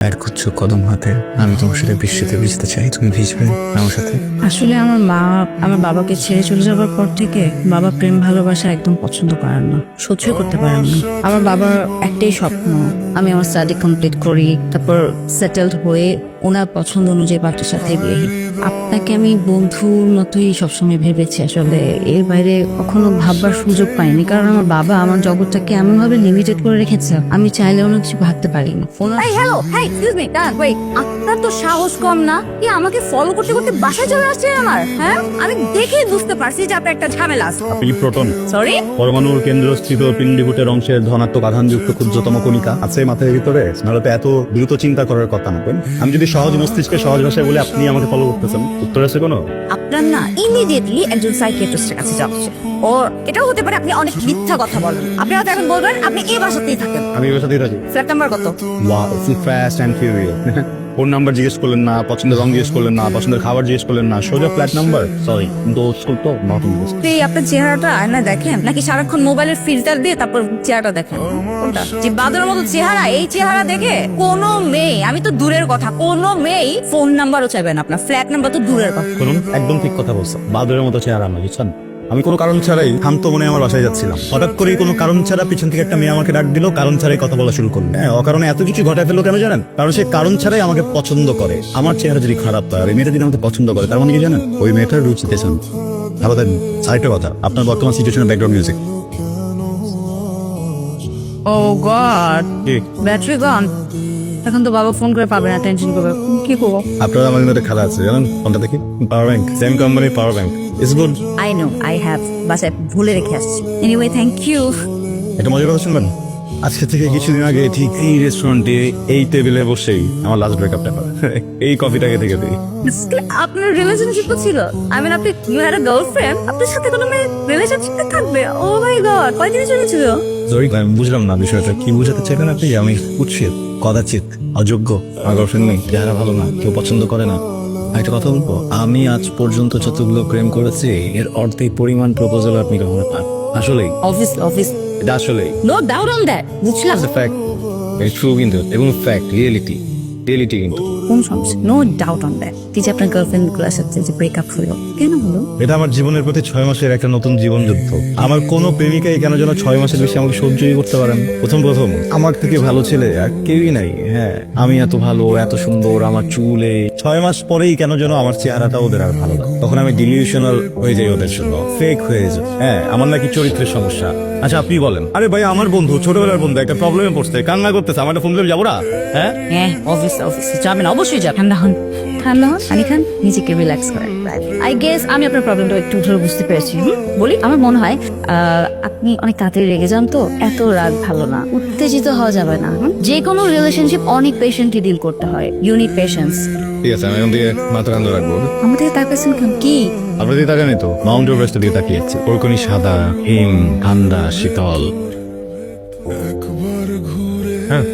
এক গুচ্ছ কদম হাতে আমি তোমার সাথে বৃষ্টিতে ভিজতে চাই। তুমি ভিজবে আমার সাথে? আসলে আমার মা আমার বাবাকে ছেড়ে চলে যাবার পর থেকে বাবা প্রেম ভালোবাসা একদম পছন্দ করেন না সহ্য করতে পারেন না। আমার বাবার একটাই স্বপ্ন আমি আমার স্টাডি কমপ্লিট করি তারপর সেটেলড হয়ে ওনার পছন্দ অনুযায়ী পার্টির সাথে বিয়ে আপনাকে আমি বন্ধুর মতোই সবসময় ভেবেছি আসলে এর বাইরে কখনো ভাববার সুযোগ পাইনি। কারণ আমার বাবা আমার জগৎটাকে এমন ভাবে লিমিটেড করে রেখেছে আমি চাইলে অনেক কিছু ভাবতে পারি না। এই হ্যালো হেই এক্সকিউজ মি দাঁড়ান আপনার তো সাহস কম না? কি আমাকে ফলো করতে করতে বাসায় চলে আসছেন আমার হ্যাঁ? আমি দেখেই বুঝতে পারছি যে আপনার একটা ঝামেলা আছে। আপনি প্রোটন? সরি পরমাণুর কেন্দ্রস্থিত পিণ্ডিভূতের অংশের ধনাত্মক আধানযুক্ত ক্ষুদ্রতম কণিকা আছে মাথার ভিতরে নাহলে তো এত দ্রুত চিন্তা করার কথা না? আমি যদি সহজ মস্তিষ্কে সহজ ভাষায় বলে আপনি আমাকে ফলো করতেছেন। উত্তর আছে কোনো? আপনার না ইমিডিয়েটলি একজন সাইকিয়াট্রিস্টের কাছে যাচ্ছে ও এটাও হতে পারে আপনি অনেক মিথ্যা কথা বলেন। আপনি হয়তো এখন বলবেন আপনি এই বাসাতেই থাকেন। আমি এই ভাষাতেই থাকি। ফ্ল্যাট নাম্বার কত wow Fast and Furious phone number জিজ্ঞেস করলেন না পছন্দের রং জিজ্ঞেস করলেন না পছন্দের খাবার জিজ্ঞেস করলেন না সোজা ফ্ল্যাট নাম্বার সরি দোষ তো নট এই আপনার চেহারাটা আয়না দেখেন? নাকি সারাক্ষণ মোবাইলের ফিল্টার দিয়ে তারপর চেহারাটা দেখেন? কোনটা? যে বাদরের মতো চেহারা এই চেহারা দেখে কোনো মেয়ে আমি তো দূরের কথা কোনো মেয়ে ফোন নাম্বারও চাইবে না আপনার। ফ্ল্যাট নাম্বার তো দূরের কথা। শুনুন একদম ঠিক কথা বলছো। বাদরের মতো চেহারা আমার বুঝছেন? আমি কোনো কারণ ছাড়াই শান্ত মনে আমার বাসায় যাচ্ছিলাম। হঠাৎ করে কোনো কারণ ছাড়া পিছন থেকে একটা মেয়ে আমাকে ডাক দিল কারণ ছাড়াই কথা বলা শুরু করল। হ্যাঁ অকারণে এত কিছু ঘটায় ফেলল কেন জানেন? কারণ সে কারণ ছাড়াই আমাকে পছন্দ করে। আমার চেহারা যদি খারাপ হয় আর এই মেয়েটা যদি আমাকে পছন্দ করে তার মানে কি জানেন? ওই মেয়েটার রুচি পেছন। আমাদের আরেকটা কথা আপনার বর্তমান সিচুয়েশনের background music oh God battery gone এখন তো বাবা ফোন করে পাবে না টেনশন করবে। কি করব? আপনার আমার একটা খেলা আছে জানেন? ফোনটা দেখি? Power bank same company power bank it's good I know I have বাসায় ভুলে রেখে আসছি। এনিওয়ে থ্যাংক ইউ এটা মজার কথা শুনবেন? আজকে থেকে কিছুদিন আগে ঠিক এই রেস্টুরেন্টে এই টেবিলে বসেই আমার লাস্ট ব্রেকআপটা এই কফিটাকে থেকে দিই। আপনার রিলেশনশিপ ছিল। আই মিন আপনি ইউ হ্যাড আ গার্লফ্রেন্ড আপনার সাথে কোনো মেয়ে রিলেশনশিপে থাকবে। ও মাই গড কয়দিনের জন্য ছিল সরি আমি বুঝলাম না বিষয়টা। কি বুঝাতে চাইলেন আপনি? আমি কুৎসিত কদাচিত অযোগ্য আমার গার্লফ্রেন্ড নেই। চেহারা ভালো না কেউ পছন্দ করে না। একটা কথা বলব? আমি আজ পর্যন্ত যতগুলো প্রেম করেছি এর অর্ধেক পরিমাণ প্রপোজাল আপনি কখনো পান। আসলেই? অফিস অফিস এটা আসলেই। নো ডাউট অন দ্যাট বুঝলাম। ফ্যাক্ট ট্রু কিন্তু এবং ফ্যাক্ট রিয়েলিটি রিয়েলিটি কিন্তু। কোন সমস্যা? নো ডাউট অন দ্যাট এই যে আপনার গার্লফ্রেন্ডগুলোর সাথে যে ব্রেকআপ হলো কেন হলো? এটা আমার জীবনের প্রতি ছয় মাসের একটা নতুন জীবন যুদ্ধ। আমার কোনো প্রেমিকাই কেন যেন ছয় মাসের বেশি আমাকে সহ্যই করতে পারেন প্রথম প্রথম। আমার থেকে ভালো ছেলে আর কেউই নাই হ্যাঁ। আমি এত ভালো এত সুন্দর আমার চুলে ছয় মাস পরেই কেন যেন আমার চেহারাটা ওদের আর ভালো লাগে তখন আমি ডিলিউশনাল হয়ে যাই ওদের জন্য। ফেক হয়ে যাই। হ্যাঁ আমার নাকি চরিত্রের সমস্যা। আচ্ছা আপনি বলেন। আরে ভাই আমার বন্ধু ছোটবেলার বন্ধু একটা প্রবলেমে পড়ছে কান্না করতেছে। আমার ফোন করে যাব না? হ্যাঁ? হ্যাঁ অফিস অফিস যাবেন অবশ্যই যাবেন। ঠান্ডা হন। ঠান্ডা হন আনি খান নিজেকে রিল্যাক্স করেন। আই গেস আমি আপনার প্রবলেমটা একটু ধরে বুঝতে পেরেছি। হুম? বলি আমার মনে হয় আহ, আপনি অনেক তাড়াতাড়ি রেগে যান তো এত রাগ ভালো না। উত্তেজিত হওয়া যাবে না। হুম? যে কোনো রিলেশনশিপ অনেক পেশেন্টলি ডিল করতে হয়। ইউনিট পেশেন্স ঠিক আছে আমি এখন দিয়ে মাথা কান্দ রাখব। আমাদের কি? আপনার দিকে তাকানি তো। মাউন্ট এভারেস্টের দিকে তাকিয়েছে। ওরকনি সাদা হিম ঠান্ডা শীতল। হ্যাঁ।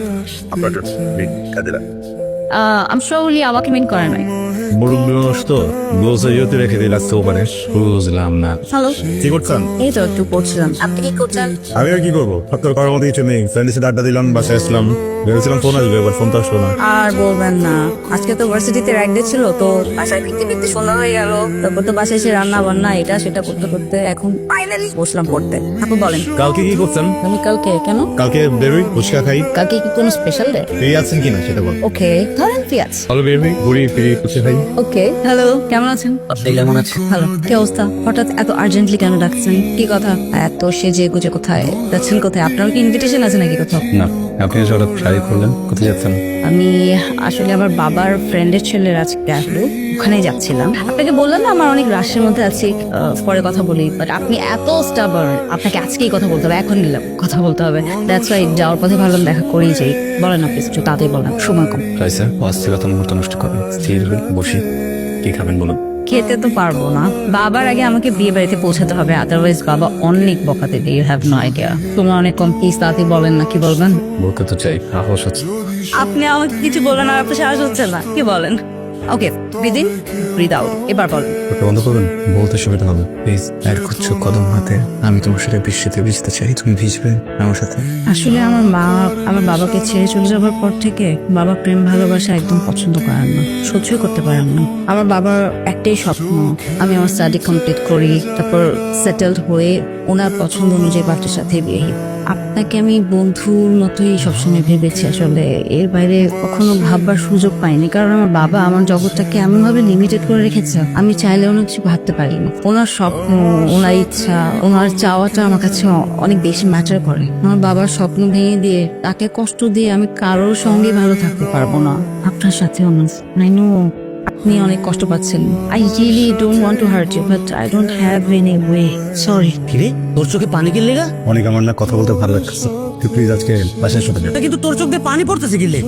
আপনার কাজে আম শ্রলি আমাকে মিন করে নাই। হ্যালো কি করব আড্ডা বাসায় রান্না বান্না এটা সেটা করতে করতে এখন কালকে কি করছেন কালকে কেন কালকে খাই কালকে কোনো স্পেশাল আছেন কিনা সেটা বল ওকে ঘুরি ফিরি ওকে হ্যালো কেমন আছেন? কেমন আছেন? ভালো। কি অবস্থা? হঠাৎ এত আর্জেন্টলি কেন ডাকছেন? কি কথা? এত সেজে গুজে কোথায়? যাচ্ছেন কোথায়? আপনার কি ইনভিটেশন আছে নাকি কোথাও? না। আপনি হঠাৎ শাড়ি করলেন কোথায় যাচ্ছেন? আমি আসলে আমার বাবার ফ্রেন্ডের ছেলের আজকে আসলো ওখানে যাচ্ছিলাম। আপনাকে বললাম না আমার অনেক রাশের মধ্যে আছি পরে কথা বলি বাট আপনি এত স্টাবার আপনাকে আজকেই কথা বলতে হবে এখন নিলাম কথা বলতে হবে। দ্যাটস ওয়াই যাওয়ার পথে ভাবলাম দেখা করেই যাই। বলেন আপনি একটু তাড়াতাড়ি বলেন সময় কম। রাইসা অস্থিরতা মুহূর্ত নষ্ট করে স্থির বসি কি খাবেন বলুন? খেতে তো পারব না। বাবার আগে আমাকে বিয়ে বাড়িতে পৌঁছাতে হবে আদারওয়াইজ বাবা অনেক বকাতে দিয়ে ইউ হ্যাভ নো আইডিয়া তোমরা অনেক কম কি সাথে বলেন না কি বলবেন? বলতে তো চাই আপনি আমাকে কিছু বলেন আর আপনার সাহস হচ্ছে না কি বলেন? ওকে ব্রিদিন ব্রিদ আউট এবার বল। ওটা বন্ধ করবেন বলতে সুবিধা হবে। প্লিজ এক গুচ্ছ কদম হাতে আমি তোমার সাথে বৃষ্টিতে ভিজতে চাই। তুমি ভিজবে আমার সাথে। আসলে আমার মা আমার বাবাকে ছেড়ে চলে যাওয়ার পর থেকে বাবা প্রেম ভালোবাসা একদম পছন্দ করেন না। সহ্যই করতে পারেন না। আমার বাবার একটাই স্বপ্ন আমি আমার স্টাডি কমপ্লিট করি তারপর সেটেলড হয়ে ওনার পছন্দ অনুযায়ী বাচ্চার সাথে বিয়ে হই। আপনাকে আমি বন্ধুর মতোই সবসময় ভেবেছি। আসলে এর বাইরে কখনো ভাববার সুযোগ পাইনি। কারণ আমার বাবা আমার জগৎটাকে এমনভাবে লিমিটেড করে রেখেছে, আমি চাইলে অনেক কিছু ভাবতে পারিনি। ওনার স্বপ্ন, ওনার ইচ্ছা, ওনার চাওয়াটা আমার কাছে অনেক বেশি ম্যাটার করে। আমার বাবার স্বপ্ন ভেঙে দিয়ে, তাকে কষ্ট দিয়ে আমি কারোর সঙ্গে ভালো থাকতে পারব না। আপনার সাথে না। আই আপনি অনেক কষ্ট পাচ্ছেন। I really don't want to hurt you but I don't have any way sorry কিরে? তোর চোখে পানি কি লেগা অনেক আমার না কথা বলতে ভালো লাগছে। তুই প্লিজ আজকে বাসায় সাথে তা কিন্তু তোর চোখ দিয়ে পানি পড়তেছে কিরে?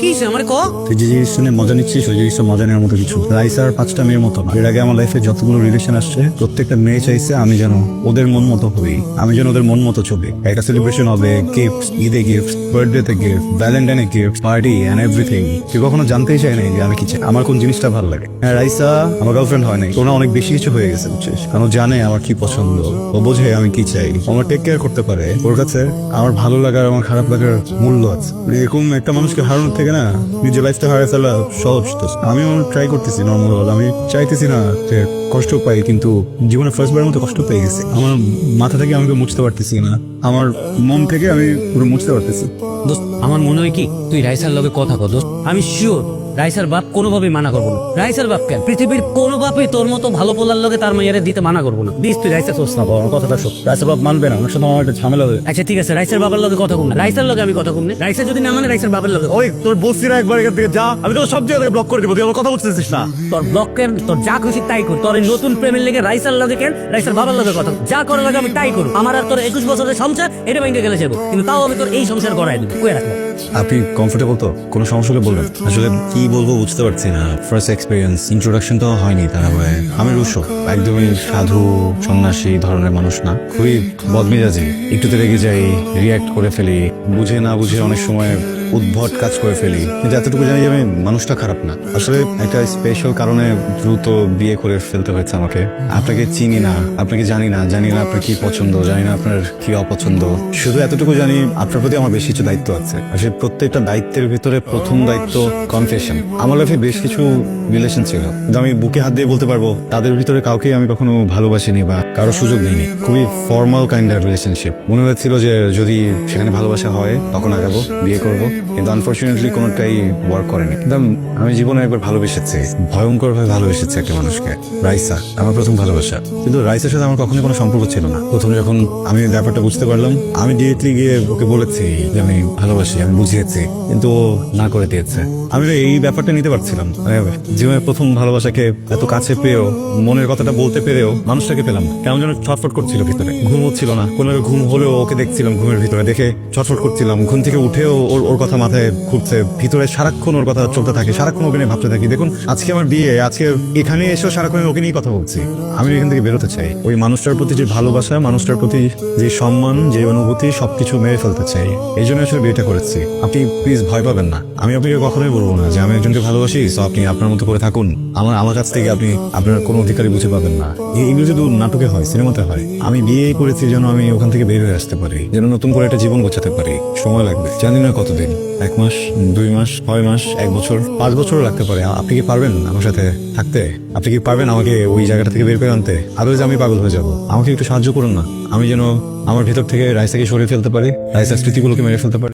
কি হইছে? আমার ক? তুই যে জিনিস শুনে মজা নিচ্ছিস ওই জিনিসটা মজা নেওয়ার মতো কিছু। রাইস আর পাঁচটা মেয়ের মতো না। এর আগে আমার লাইফে যতগুলো রিলেশন আসছে প্রত্যেকটা মেয়ে চাইছে আমি যেন ওদের মন মতো হই। আমি যেন ওদের মন মতো ছবি একটা সেলিব্রেশন হবে গিফট ঈদে গিফট বার্থডে তে গিফট ভ্যালেন্টাইনে গিফট পার্টি এন্ড এভরিথিং তুই কখনো জানতেই চাই নাই যে আমি কি চাই। আমার কোন জিনিসটা ভালো লাগে? হ্যাঁ রাইসা আমার গার্লফ্রেন্ড হয় নাই। ওনা অনেক বেশি কিছু হয়ে গেছে বুঝছিস? কারণ জানে আমার কি পছন্দ। ও বোঝে আমি কি চাই। আমার টেক কেয়ার করতে পারে। ওর কাছে আমার ভালো লাগার আমার খারাপ লাগার মূল্য আছে। এরকম একটা মানুষকে হারানোর থেকে না, নিজের লাইফটা হারিয়ে ফেলা সহজ তো। আমি ট্রাই করতেছি নর্মাল আমি চাইতেছি না যে কষ্ট পাই, কিন্তু জীবনে ফার্স্টবারের মতো কষ্ট পেয়ে গেছি। আমার মাথা থেকে আমাকে মুছতে পারতেছি না। আমার মন থেকে আমি পুরো মুছতে পারতেছি। দোস্ত, আমার মনে হয় কি, তুই রাইসার লগে কথা কর। দোস্ত, আমি শিওর রাইসার বাপ কোনোভাবেই মানা করব না। রাইসার বাপ কেন? পৃথিবীর কোনো বাপই তোর মতো ভালো পোলার লোকে তার মেয়েরে দিতে মানা করব না। দিস তুই রাইসার সোস না বাবা, আমার কথাটা শোন। রাইসা বাপ মানবে না আমার সাথে আমার একটা ঝামেলা হবে আচ্ছা ঠিক আছে রাইসার বাবার লগে কথা কম না। রাইসার লগে আমি কথা কম না। রাইসার যদি না মানে রাইসার বাবার লগে। ওই তোর বলছি না একবার এখান থেকে যা আমি তোর সব জায়গা থেকে ব্লক করে দেবো তুই আমার কথা বলতেছিস না। তোর ব্লক কেন? তোর যা খুশি তাই কর। তোর এই নতুন প্রেমের লেগে রাইসার লগে কেন? রাইসার বাবার লগে কথা যা করার লাগে আমি তাই করব আমার আর তোর একুশ বছরের সংসার এটা ভেঙে গেলে যাব। কিন্তু তাও আমি তোর এই সংসার করাই দেবো। কয়ে রাখব? আপনি কমফোর্টেবল তো? কোনো সমস্যা হলে বলবেন। আসলে কি বলব বুঝতে পারছি না। ফার্স্ট এক্সপিরিয়েন্স ইন্ট্রোডাকশন তো হয়নি তারা হয়ে আমি রুশো, একদমই সাধু, সন্ন্যাসী ধরনের মানুষ না। খুবই বদমেজাজি। একটুতে রেগে যাই রিয়াক্ট করে ফেলি। বুঝে না বুঝে অনেক সময় উদ্ভট কাজ করে ফেলি। কিন্তু এতটুকু জানি যে আমি মানুষটা খারাপ না। আসলে একটা স্পেশাল কারণে দ্রুত বিয়ে করে ফেলতে হয়েছে আমাকে। আপনাকে চিনি না, আপনাকে জানি না জানি না আপনার কি পছন্দ, জানি না আপনার কি অপছন্দ। শুধু এতটুকু জানি আপনার প্রতি আমার বেশ কিছু দায়িত্ব আছে। আসলে প্রত্যেকটা দায়িত্বের ভিতরে প্রথম দায়িত্ব কনফেশন আমার লাইফে বেশ কিছু রিলেশন ছিল। আমি বুকে হাত দিয়ে বলতে পারব, তাদের ভিতরে কাউকে আমি কখনো ভালোবাসিনি বা কারও সুযোগ নেই। খুবই ফর্মাল কাইন্ড অফ রিলেশনশিপ মনে হয়েছিল যে যদি সেখানে ভালোবাসা হয়, তখন আগাবো, বিয়ে করব। কিন্তু আনফর্চুনেটলি কোনোটাই ওয়ার্ক করেনি। কিন্তু আমি- জীবনে একবার ভালোবেসেছি। ভয়ঙ্কর ভাবে ভালোবেসেছি একটা মানুষকে। রাইসা, আমার প্রথম ভালোবাসা। কিন্তু রাইসার সাথে আমার কখনোই কোনো সম্পর্ক ছিল না। প্রথমে যখন আমি ব্যাপারটা বুঝতে পারলাম, আমি ডিরেক্টলি গিয়ে ওকে বলেছি যে আমি ভালোবাসি, আমি বুঝিয়েছি। কিন্তু ও না করে দিয়েছে। আমি এই ব্যাপারটা নিতে পারছিলাম। মানে জীবনের প্রথম ভালোবাসাকে এত কাছে পেয়েও, মনের কথাটা বলতে পেরেও মানুষটাকে পেলাম। কেমন যেন ছটফট করছিল ভিতরে। ঘুম হচ্ছিল না। কোনো ঘুম হলেও ওকে দেখছিলাম ঘুমের ভিতরে। দেখে ছটফট করছিলাম। ঘুম থেকে উঠেও ওর ওর কথা মাথায় ঘুরছে। ভিতরে সারাক্ষণ ওর কথা চলতে থাকে। সারাক্ষণ ওকে নিয়ে ভাবতে থাকি। দেখুন, আজকে আমার বিয়ে, আজকে এখানে এসেও সারাক্ষণ ওকে নিয়ে কথা বলছি। আমি এখান থেকে বেরোতে চাই। ওই মানুষটার প্রতি যে ভালোবাসা, মানুষটার প্রতি যে সম্মান, যে অনুভূতি, সবকিছু মেরে ফেলতে চাই। এই জন্য আসলে বিয়েটা করেছি। আপনি প্লিজ ভয় পাবেন না। আমি আপনাকে কখনোই বলব না যে আমি একজনকে ভালোবাসি তো আপনি আপনার মতো করে থাকুন। আমার আমার কাছ থেকে আপনি আপনার কোনো অধিকারই বুঝে পাবেন না। এগুলো শুধু নাটকে হয়, সিনেমাতে হয়। আমি বিয়ে করেছি যেন আমি ওখান থেকে বের হয়ে আসতে পারি, যেন নতুন করে একটা জীবন গোছাতে পারি। সময় লাগবে। জানি না কতদিন। এক মাস, দুই মাস, ছয় মাস, এক বছর, পাঁচ বছরও লাগতে পারে। আপনি কি পারবেন আমার সাথে থাকতে? আপনি কি পারবেন আমাকে ওই জায়গাটা থেকে বের করে আনতে? যে আমি পাগল হয়ে যাব। আমাকে একটু সাহায্য করুন না। আমি যেন আমার ভেতর থেকে রাইসাকে সরিয়ে ফেলতে পারি, রাইসার স্মৃতিগুলোকে মেরে ফেলতে পারি।